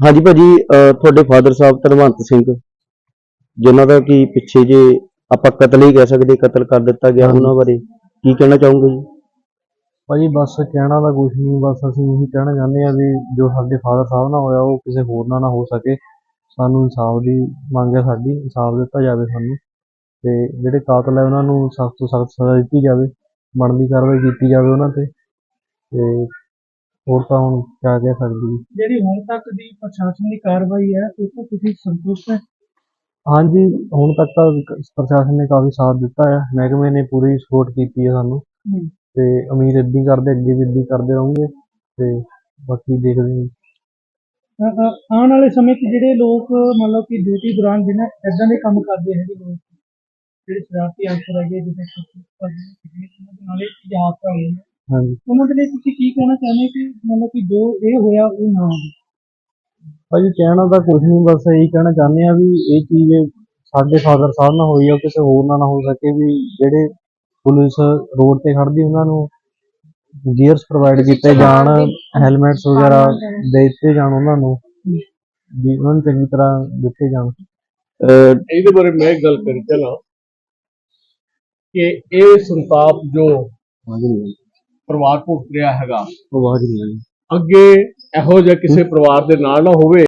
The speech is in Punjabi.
ਹਾਂਜੀ ਭਾਜੀ ਤੁਹਾਡੇ ਫਾਦਰ ਸਾਹਿਬ ਧਨਵੰਤ ਸਿੰਘ, ਜਿਨ੍ਹਾਂ ਦਾ ਕੀ ਪਿੱਛੇ ਜੇ ਆਪਾਂ ਕਤਲ ਹੀ ਕਹਿ ਸਕਦੇ, ਕਤਲ ਕਰ ਦਿੱਤਾ ਗਿਆ ਉਹਨਾਂ ਬਾਰੇ, ਕੀ ਕਹਿਣਾ ਚਾਹੋਗੇ ਜੀ? ਭਾਜੀ, ਬਸ ਕਹਿਣਾ ਤਾਂ ਕੁਝ ਨਹੀਂ, ਬਸ ਅਸੀਂ ਇਹੀ ਕਹਿਣਾ ਚਾਹੁੰਦੇ ਆ ਵੀ ਜੋ ਸਾਡੇ ਫਾਦਰ ਸਾਹਿਬ ਨਾਲ ਹੋਇਆ, ਉਹ ਕਿਸੇ ਹੋਰ ਨਾਲ ਨਾ ਹੋ ਸਕੇ। ਸਾਨੂੰ ਇਨਸਾਫ ਦੀ ਮੰਗ ਹੈ ਸਾਡੀ, ਇਨਸਾਫ ਦਿੱਤਾ ਜਾਵੇ ਸਾਨੂੰ, ਤੇ ਜਿਹੜੇ ਕਾਤਲ ਹੈ ਉਹਨਾਂ ਨੂੰ ਸਖਤ ਤੋਂ ਸਖਤ ਸਜ਼ਾ ਦਿੱਤੀ ਜਾਵੇ, ਬਣਦੀ ਕਾਰਵਾਈ ਕੀਤੀ ਜਾਵੇ ਉਹਨਾਂ ਤੇ ਤੇ ਹੋਰ ਤਾਂ ਹੁਣ ਕਿਆ ਕਹਿ ਸਕਦੇ ਜੀ। ਜਿਹੜੀ ਹੁਣ ਤੱਕ ਦੀ ਪ੍ਰਸ਼ਾਸਨ ਦੀ ਕਾਰਵਾਈ ਹੈ ਉਹ ਤੋਂ ਤੁਸੀਂ ਸੰਤੁਸ਼ਟ ਹੈ? ਹਾਂਜੀ ਹੁਣ ਤੱਕ ਤਾਂ ਕ- ਪ੍ਰਸ਼ਾਸਨ ਨੇ ਕਾਫੀ ਸਾਥ ਦਿੱਤਾ ਹੈ। ਮਹਿਕਮੇ ਨੇ ਪੂਰੀ ਸਪੋਰਟ ਕੀਤੀ ਹੈ ਸਾਨੂੰ। ਹਮ। ਤੇ ਉਮੀਦ ਹੀ ਕਰਦੇ ਅੱਗੇ ਵੀ ਹੀ ਕਰਦੇ ਰਹੋਗੇ। ਤੇ ਬਾਕੀ ਦੇਖਦੇ ਹਾਂ ਜੀ। ਅ- ਅ- ਆਉਣ ਵਾਲੇ ਸਮੇਂ 'ਚ ਜਿਹੜੇ ਲੋਕ ਮੰਨ ਲਓ ਕਿ ਡਿਊਟੀ ਦੌਰਾਨ ਜਿਹਨਾਂ ਇਦਾਂ ਦੇ ਕੰਮ ਕਰਦੇ ਹੈਗੇ ਲੋਕ ਜਿਹੜੇ ਸ਼ਰਾਰਤੀ ਅਨਸਰ ਹੈਗੇ ਉਹਨਾਂ ਦੇ ਨਾਲ ਇਹ ਹਾਦਸਾ ਹੋਇਆ ਹਾਂਜੀ। ਉਹਨਾਂ ਦੇ ਲਈ ਤੁਸੀਂ ਕੀ ਕਹਿਣਾ ਚਾਹੁੰਦੇ ਕਿ ਮੰਨ ਲਓ ਕਿ ਜੋ ਇਹ ਹੋਇਆ ਉਹ ਨਾ ਹੋਵੇ? ਭਾਜੀ ਕਹਿਣਾ ਤਾਂ ਕੁਝ ਨਹੀਂ ਬਸ ਇਹੀ ਕਹਿਣਾ ਚਾਹੁੰਦੇ ਆ ਵੀ ਇਹ ਚੀਜ਼ ਸਾਡੇ ਫਾਦਰ ਸਾਹਿਬ ਨਾਲ ਹੋਈ ਆ ਕਿਸੇ ਹੋਰ ਨਾਲ ਨਾ ਹੋ ਸਕੇ ਵੀ ਜਿਹੜੇ ਪੁਲਿਸ ਰੋਡ ਤੇ ਖੜਦੀ ਉਹਨਾਂ ਨੂੰ ਗੀਅਰਸ ਪ੍ਰੋਵਾਈਡ ਕੀਤੇ ਜਾਣ ਹੈਲਮਟਸ ਵਗੈਰਾ ਦੇ ਦਿੱਤੇ ਜਾਣ ਉਹਨਾਂ ਨੂੰ ਵੀ ਉਹਨਾਂ ਨੂੰ ਚੰਗੀ ਤਰ੍ਹਾਂ ਦਿੱਤੇ ਜਾਣ। ਇਹਦੇ ਬਾਰੇ ਮੈਂ ਇੱਕ ਗੱਲ ਕਰੀ ਚੱਲਾਂ ਕਿ ਇਹ ਸੰਤਾਪ ਜੋ ਪਰਿਵਾਰ ਭੁਗਤ ਰਿਹਾ ਹੈਗਾ। ਆਵਾਜ਼ ਨਹੀਂ ਅੱਗੇ ਇਹੋ ਜਿਹਾ ਕਿਸੇ ਪਰਿਵਾਰ ਦੇ ਨਾਲ ਨਾ ਹੋਵੇ।